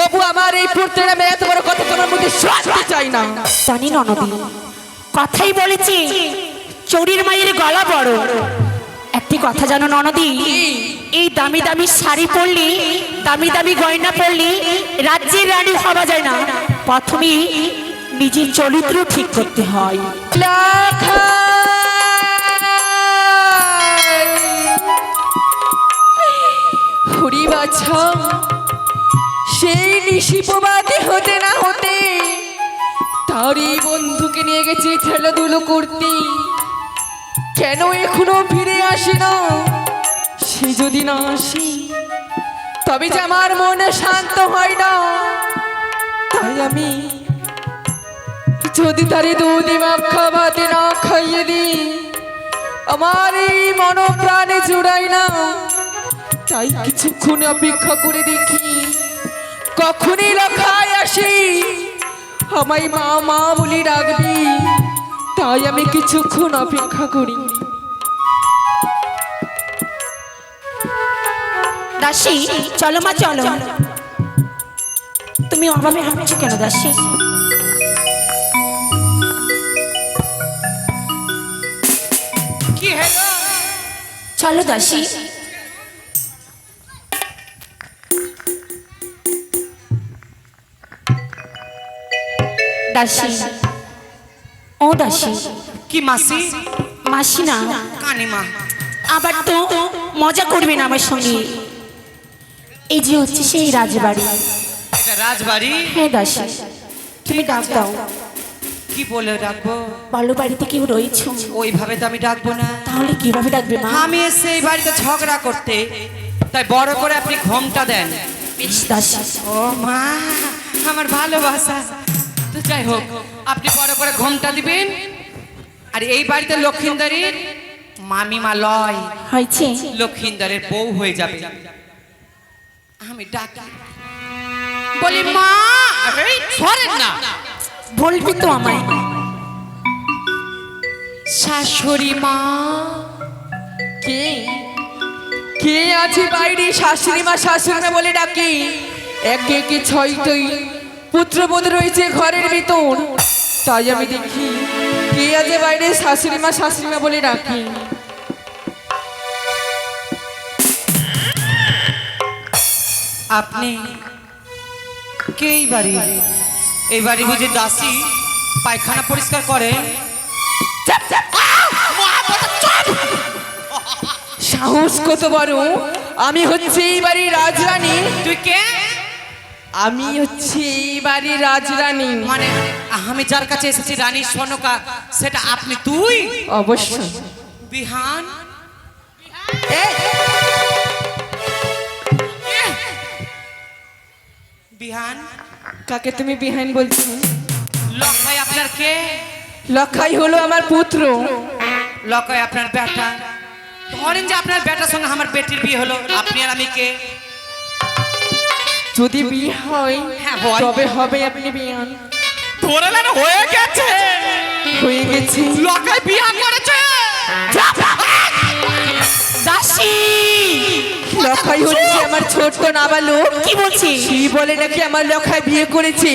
তবু আমার এই পুত্রের আমি এত বড় কথা তোমার মধ্যে শুনতে চাই না। জানি ননদি কথাই বলেছি চৌরির মায়ের গলা বড়। একটি কথা জানো ননদি এই দামি দামি শাড়ি পরলি দামি দামি গয়না পরলি রাজ্যের রানী হওয়া যায় না। প্রথমে নিজের চরিত্র ঠিক করতে হয়। হরি বাছা। নিশিপবাদে হতে না হতে। তারই বন্ধুকে নিয়ে গেছে খেলাধুলো করতে। কেন এখনও ফিরে আসে না? সে যদি না আসে, তবে যে আমার মনে শান্ত হয় না। তাই আমি যদি তারে দুধি মাখা ভাতে না খাইয়ে দিই, আমার এই মনপ্রাণে জুড়াই না। তাই কিছুক্ষণ অপেক্ষা করে দেখি। কখনই লখায় আসি? আমায় মা মা বলে ডাকবি। তাই আমি কিছুক্ষণ অপেক্ষা করি। দাসী চলো মা চলো। তুমি অভাবে হাঁটছো কেন দাসী? চলো দাসী। দাসী। ও দাসী কি মাসি? মাসি না। কানিমা আবার তো মজা করবে না আমার সঙ্গে। এই যে হচ্ছে সেই রাজবাড়ি। এটা রাজবাড়ি? হ্যাঁ দাসী। তুমি ডাক দাও। কি বলে ডাকবো? বলো বাড়িতে কেউ রয়েছ? ওইভাবে তো আমি ডাকবো না। তাহলে কীভাবে ডাকবে মা? আমি এসে এই বাড়িতে ঝগড়া করতে তাই বড় করে আপনি ঘোমটা দেন। বেশ দাসী। ও মা আমার ভালোবাসা। তো যাই হোক আপনি বড় করে ঘোমটা দিবেন। আর এই বাড়িতে লক্ষিন্দারির মামিমা লয়। হয়েছে। লক্ষিন্দারের বউ হয়ে যাবে। আমি ডাকি। বলি মা সরেন না। বলবি তো আমায়। শাশুড়ি মা কে? কে আছে বাইরে? শাশুড়ি মা শাশুড়ি মা বলে ডাকি। একে একে ছয়টই পুত্রবোধ রয়েছে ঘরের ভিতর। তাই আমি দেখি, কে আছে বাইরে? শাশুড়ি মা শাশুড়ি মা বলে ডাকি। আপনি কে এই বাড়ি এই বাড়ি বুঝি দাসী পায়খানা পরিষ্কার করে। সাহস কত বড়। আমি হচ্ছে এই বাড়ির রাজরানী। তুই কে? আমি হচ্ছে এই বাড়ির রাজরানী। মানে আমি যার কাছে এসেছি রানী সনকা সেটা আপনি তুই? অবশ্যই। বিহান? বিহান? কাকে তুমি বিহাইন বলছো? লকাই আপনার কে? লখাই হলো আমার পুত্র। লকাই আপনার বেটা। ধরেন যে আপনার বেটার সঙ্গে আমার বেটির বিয়ে হলো আপনি আর আমি কে? যদি বিয়ে হয় হ্যাঁ, তবে হবে আপনি বিয়ান ধরে হয়ে গেছে। হয়ে গেছে। লকাই বিয়ে করেছে। দাসী। লখাই হচ্ছে আমার ছোট্ট নাবালক। কি বলছি কি বলে নাকি আমার লখাই বিয়ে করেছে।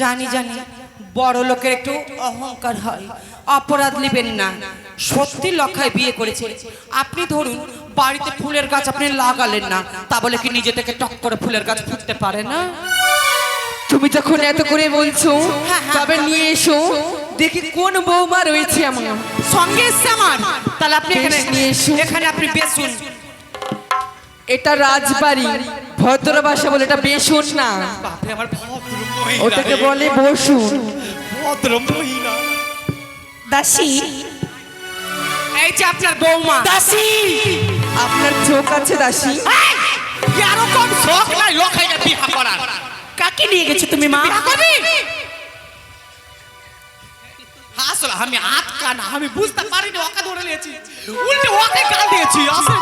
জানি জানি। বড় লোকের একটু অহংকার হয়। অপরাধ নেবেন না। সত্যি লক্ষায় বিয়ে করেছে। আপনি ধরুন বাড়িতে ফুলের গাছ আপনি লাগালেন না তা বলে কি নিজে থেকে টক করে ফুলের গাছ ফুটতে পারে না? তুমি যখন এত করে বলছো হ্যাঁ, হ্যাঁ। তবে নিয়ে এসো দেখি কোন বৌমা রয়েছে আমার। সঙ্গে এসছে আমার। তাহলে আপনি এখানে নিয়ে এসো। এখানে আপনি বেশুন এটা রাজবাড়ি ভদ্র ভাষা বলে এটা বেশুন না। ওটাকে বলে বসুন। ভদ্র মহিলা দাসী। এই যে আপনার বৌমা। দাসী। আপনার চোখ আছে দাসী। এরকম শখ নাই লখাইটা বিয়া করার। কাকে নিয়ে গেছো তুমি মা? করবি? আসলে আমি হাত কানা আমি বুঝতে পারিনি ওকে ধরে নিয়েছি। উল্টে ওকে গাল দিয়েছি আসলে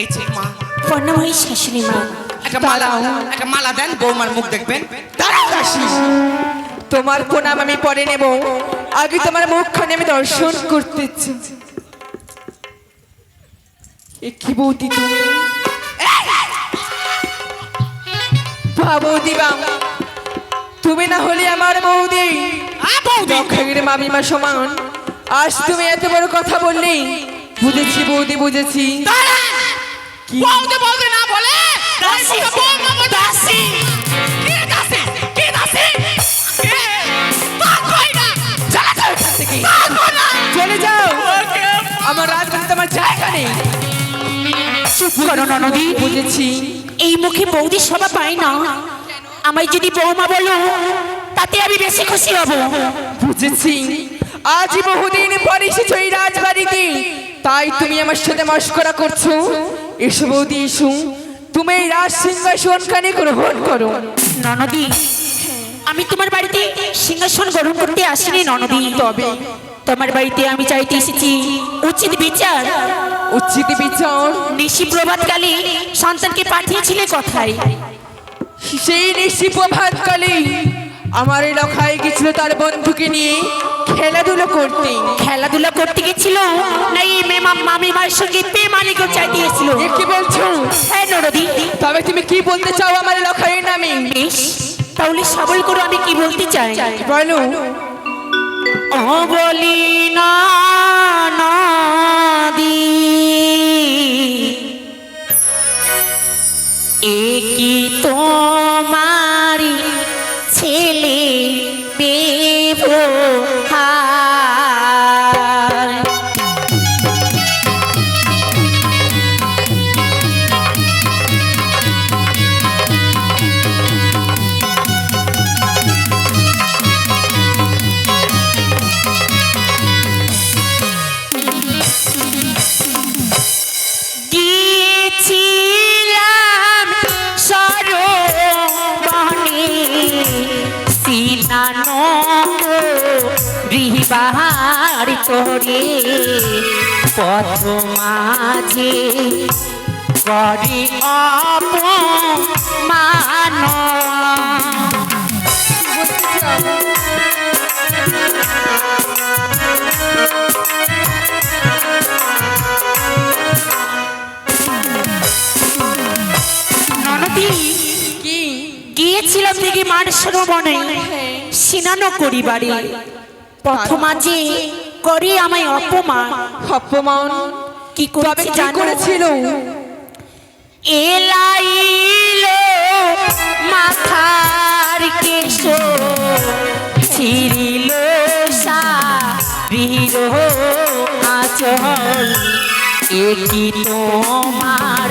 এই যে মা। পর্ণময়ী শাশুড়ি মা। একটা মালা একটা মালা দেন বৌমার মুখ দেখবেন। দাঁড়াও। দাসী। তোমার প্রণাম আমি পরে নেব। আগে তোমার মুখখানে আমি দর্শন করতে কি বৌদি তুমি? বৌদি তুমি না হলে আমার বৌদি। মামিমা সমান। আজ তুমি এত বড় কথা বললি। বুঝেছি বৌদি বুঝেছি। না বলে দাসী। দাসী? কে দাসী? চুপ করো ননদি বুঝেছি। এই মুখে বৌদি সভা পাই না। আমায় যদি বৌমা বলো তাতে আমি বেশি খুশি হব। বুঝেছি। আজ বহুদিন পর এসেছ এই রাজবাড়িতে। তাই তুমি আমার সাথে মস্করা করছ। এসো বৌদি এসো। তুমি এই রাজ সিংহাসন খানে গ্রহণ করো। ননদি আমি তোমার বাড়িতে সিংহাসন গ্রহণ করতে আসিনি ননদি। তবে? তোমার বাড়িতে আমি চাইতে এসেছি উচিত বিচার। উচিত বিচার। নিশি প্রভাতকালে সন্তানকে পাঠিয়েছিলে কথায়? সেই নিশি প্রভাতকালে আমার এলাকায় গেছিল তার বন্ধুকে নিয়ে খেলাধুলো করতে। খেলাধুলা করতে গেছিল? না এই মেমা মামিমার সঙ্গে করে চাইতে এসেছিল এ কি বলছো? হ্যাঁ ননদি তবে তুমি কি বলতে চাও আমার এলাকায় নামে? তাহলে সবল করে আমি কি বলতে চাই? বলো। বলি না নদী এ কি তোমারি ছেলে করে পথ মাঝে করে অপমান। ননদী কি? গিয়েছিলাম দেখি মার সরবনে সিনানো করিবারে। প্রথমাজে করে আমায় অপমান। অপমান? কি করেছে কি করেছিল? এলাইলো মাথার কেশ ছিড়িল সারির আচল একি তোমার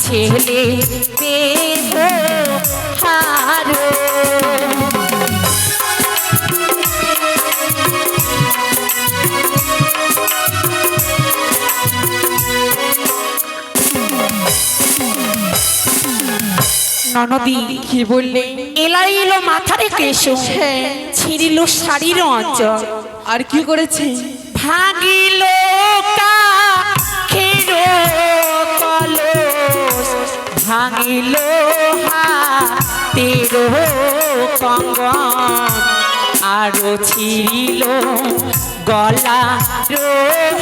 ছেলে ব্যবহার ননদী কি বললে? এলাই এলো মাথারে কেশ ছিঁড়িল শাড়ির অঞ্চল আর কি করেছে? কলস। ভাঙিল হাতের কঙ্গন আরও ছিঁড়িল গলা রোহা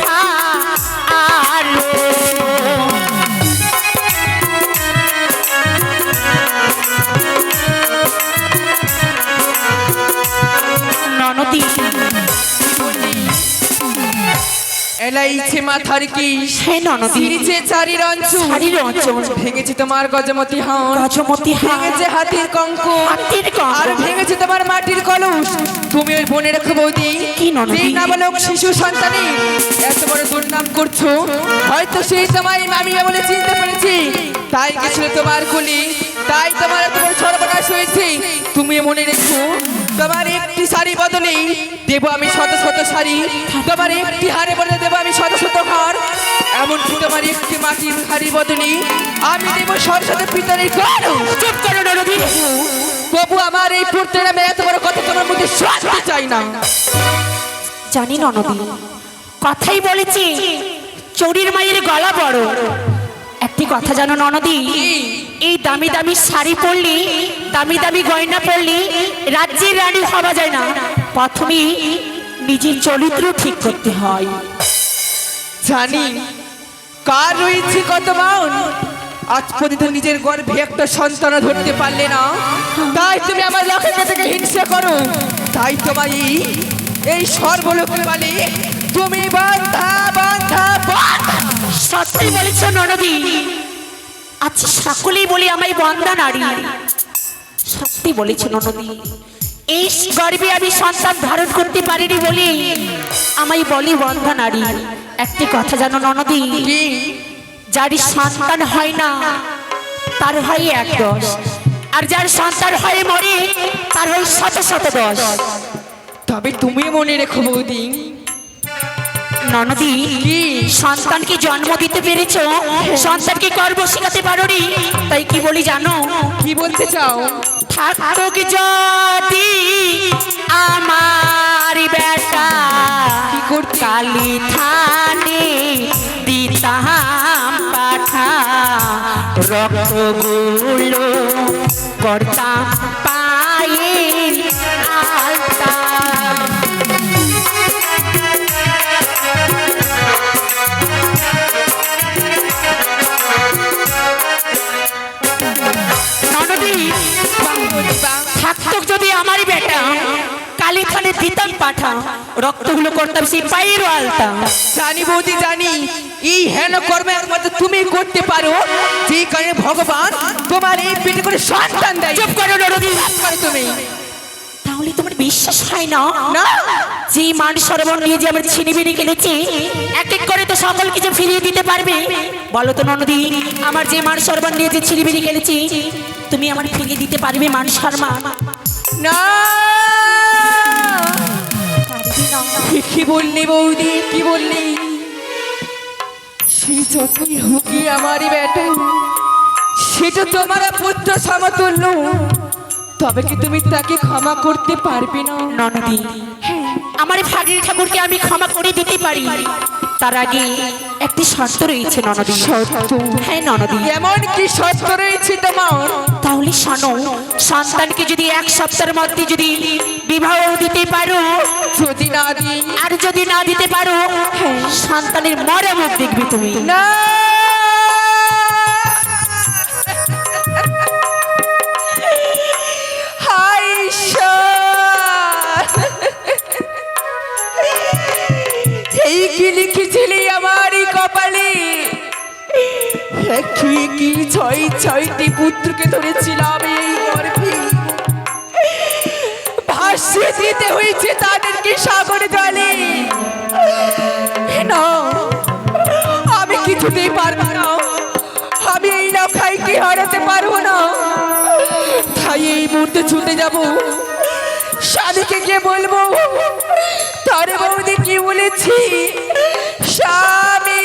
এলাইছে মাথার কি ননদী। সিরিছে চারির অঞ্চল শাড়ির অঞ্চল ভেঙেছে তোমার গজমতি গজমতি ভেঙেছে হাতির কঙ্ক হাতির কঙ্ক। আর ভেঙেছে তোমার মাটির কলস তুমি ওই বনে রেখো বৌদি। কি ননদি? নাবালক শিশু সন্তানে। এত বড় দুর্নাম করছ। হয়তো সেই সময় মামিয়া বলে চিনতে পেরেছি। তাই গেছিল তোমার কুলি তাই তোমার বড় সর্বনাশ হয়েছে। তুমি মনে রেখো। তোমার একটি শাড়ি বদলে দেব আমি শত শত শাড়ি। তোমার একটি হারে বদলে দেব আমি শত শত হার এমনকি তোমার একটি মাটির হাড়ি বদলে আমি দেব পিতলের কলস চুপ করো ননদী বাবু আমার এই পড়তে নামে এত বড় কথা তোমার মধ্যে শুনতে চাই না। জানি ননদী, কথাই বলেছি, চৌরির মায়ের গলা বড়। একটি কথা জানো ননদী, এই দামি দামি শাড়ি পরলি, দামি দামি গয়না পরলি, রাজ্যের রানী হওয়া যায় না। প্রথমে নিজের চরিত্র ঠিক করতে হয়। জানি, কার রয়েছে কত মান? আজ পর্যন্ত নিজের গর্ভে একটা সন্তান ধরতে পারলে না। তাই তুমি আমার লক্ষ্যকে থেকে হিংসা করো। তাই তোমায় এই- এই সর্বলোকে বলে তুমি বান্ধা বান্ধা বান্ধা সত্যি বলেছ ননদী। আচ্ছা সকলেই বলি আমায় বন্দা নারী। সত্যি বলেছ ননদী। এই গর্বে আমি সন্তান ধারণ করতে পারিনি বলে আমায় বলি বন্ধা নারী। একটি কথা জানো ননদী। যার সন্তান হয় না তার হয় এক দশ। আর যার সন্তান হয়ে মরে তার হয় শত শত দশ। তবে তুমি মনে রেখো বৌদি ননদী? সন্তানকে জন্ম দিতে পেরেছ সন্তানকে গর্ব শেখাতে পারোনি তাই কি বলি জানো কি বলতে চাও থাকুক যদি আমার বেটা কি করতে? কালী থানে দিতাম পাঠা রক্তগুলো করতাম পাঠা রক্তগুলো করতাম সেই পায়ের আলতা। জানি বৌদি জানি। এই হেন কর্ম একমাত্র তুমি করতে পারো। যে কারণে ভগবান তোমার এই পেটে করে সন্তান দেয়। চুপ করো ননদী করো তুমি। তাহলে তোমার বিশ্বাস হয় না? না। যে মান সরবর নিয়ে যে আমরা ছিনিবিনি খেলেছি এক এক করে তো সকল কিছু ফিরিয়ে দিতে পারবে। বলো তো ননদী আমার যে মান সরবর নিয়ে যে ছিনিবিনি খেলেছি তুমি আমার ফিরিয়ে দিতে পারবে মান শর্মা? না। কি বললি বৌদি কি বললি? সে যতই হুকি। আমারই বেটা? সেটা তোমার পুত্র সমতুল্য। তবে কি তুমি তাকে ক্ষমা করতে পারবে না? ননদী আমার ভাগিনী ঠাকুরকে আমি ক্ষমা করে দিতে পারি। তার আগে একটি শর্ত রয়েছে ননদী। সত্য হ্যাঁ ননদী। এমন কি সত্য রয়েছে তোমার? তাহলে শোনো সন্তানকে যদি এক সপ্তাহের মধ্যে যদি বিবাহ দিতে পারো যদি না দিই আর যদি না দিতে পারো সন্তানের মরা মুখ দেখবে তুমি। না। হায়! এই কি লিখেছিলি আমারই কপালে কি কি ছয় ছয়টি পুত্রকে ধরেছিলাম এই গর্ভে। ভাসিয়ে দিতে হয়েছে তাদেরকে সাগর জলে। না, আমি কিছুতেই পারব না। আমি এই নৌকাইকে হারাতে পারব না। তাই এই মুহূর্তে ছুটে যাব। স্বামীকে গিয়ে বলব, তার বৌদি কি বলেছি? স্বামী